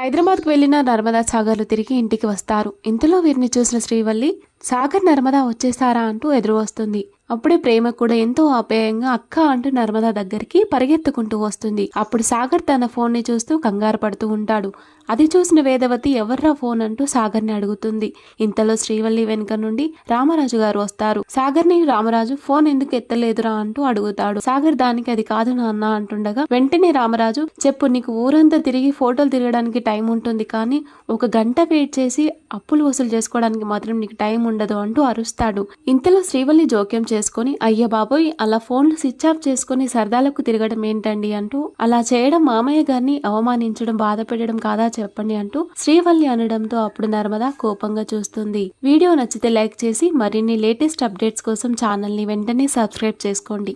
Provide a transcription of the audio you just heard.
హైదరాబాద్కు వెళ్ళిన నర్మదా సాగర్లు తిరిగి ఇంటికి వస్తారు. ఇంతలో వీరిని చూసిన శ్రీవల్లి సాగర్ నర్మదా వచ్చేసారా అంటూ ఎదురు వస్తుంది అప్పుడే ప్రేమ కూడా ఎంతో ఆప్యాయంగా అక్క అంటూ నర్మదా దగ్గరికి పరిగెత్తుకుంటూ వస్తుంది. అప్పుడు సాగర్ తన ఫోన్ని చూస్తూ కంగారు పడుతూ ఉంటాడు. అది చూసిన వేదవతి ఎవర్రా ఫోన్ అంటూ సాగర్ని అడుగుతుంది. ఇంతలో శ్రీవల్లి వెనుక నుండి రామరాజు గారు వస్తారు. సాగర్ని రామరాజు ఫోన్ ఎందుకు ఎత్తలేదురా అంటూ అడుగుతాడు. సాగర్ దానికి అది కాదు నాన్న అంటుండగా వెంటనే రామరాజు చెప్పు నీకు ఊరంతా తిరిగి ఫోటోలు తిరగడానికి టైం ఉంటుంది కానీ ఒక గంట వెయిట్ చేసి అప్పులు వసూలు చేసుకోవడానికి మాత్రం నీకు టైం ఉండదు అంటూ అరుస్తాడు. ఇంతలో శ్రీవల్లి జోక్యం చేసుకొని అయ్య బాబోయ్ అలా ఫోన్లు స్విచ్ ఆఫ్ చేసుకుని సరదాలకు తిరగడం ఏంటండి అంటూ అలా చేయడం మామయ్య గారిని అవమానించడం బాధ పెట్టడం కాదా చెప్పండి అంటూ శ్రీవల్లి అనడంతో అప్పుడు నర్మద కోపంగా చూస్తుంది. వీడియో నచ్చితే లైక్ చేసి మరిన్ని లేటెస్ట్ అప్డేట్స్ కోసం ఛానల్ని వెంటనే సబ్స్క్రైబ్ చేసుకోండి.